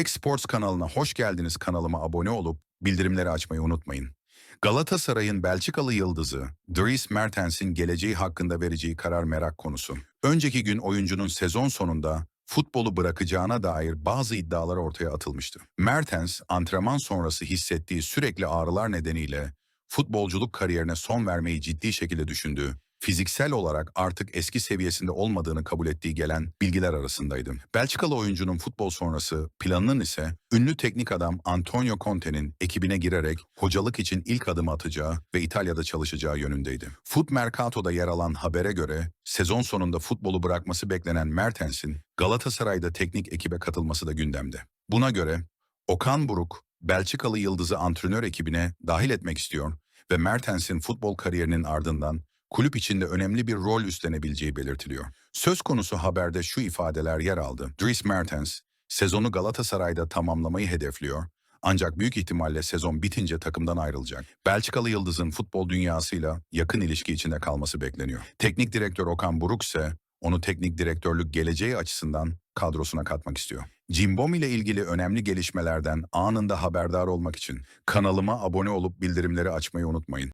Tek Sports kanalına hoş geldiniz. Kanalıma abone olup bildirimleri açmayı unutmayın. Galatasaray'ın Belçikalı yıldızı Dries Mertens'in geleceği hakkında vereceği karar merak konusu. Önceki gün oyuncunun sezon sonunda futbolu bırakacağına dair bazı iddialar ortaya atılmıştı. Mertens, antrenman sonrası hissettiği sürekli ağrılar nedeniyle futbolculuk kariyerine son vermeyi ciddi şekilde düşündüğü, fiziksel olarak artık eski seviyesinde olmadığını kabul ettiği gelen bilgiler arasındaydı. Belçikalı oyuncunun futbol sonrası planının ise ünlü teknik adam Antonio Conte'nin ekibine girerek hocalık için ilk adımı atacağı ve İtalya'da çalışacağı yönündeydi. Foot Mercato'da yer alan habere göre sezon sonunda futbolu bırakması beklenen Mertens'in Galatasaray'da teknik ekibe katılması da gündemde. Buna göre Okan Buruk, Belçikalı yıldızı antrenör ekibine dahil etmek istiyor ve Mertens'in futbol kariyerinin ardından kulüp içinde önemli bir rol üstlenebileceği belirtiliyor. Söz konusu haberde şu ifadeler yer aldı. Dries Mertens, sezonu Galatasaray'da tamamlamayı hedefliyor ancak büyük ihtimalle sezon bitince takımdan ayrılacak. Belçikalı Yıldız'ın futbol dünyasıyla yakın ilişki içinde kalması bekleniyor. Teknik direktör Okan Buruk ise onu teknik direktörlük geleceği açısından kadrosuna katmak istiyor. Cimbom ile ilgili önemli gelişmelerden anında haberdar olmak için kanalıma abone olup bildirimleri açmayı unutmayın.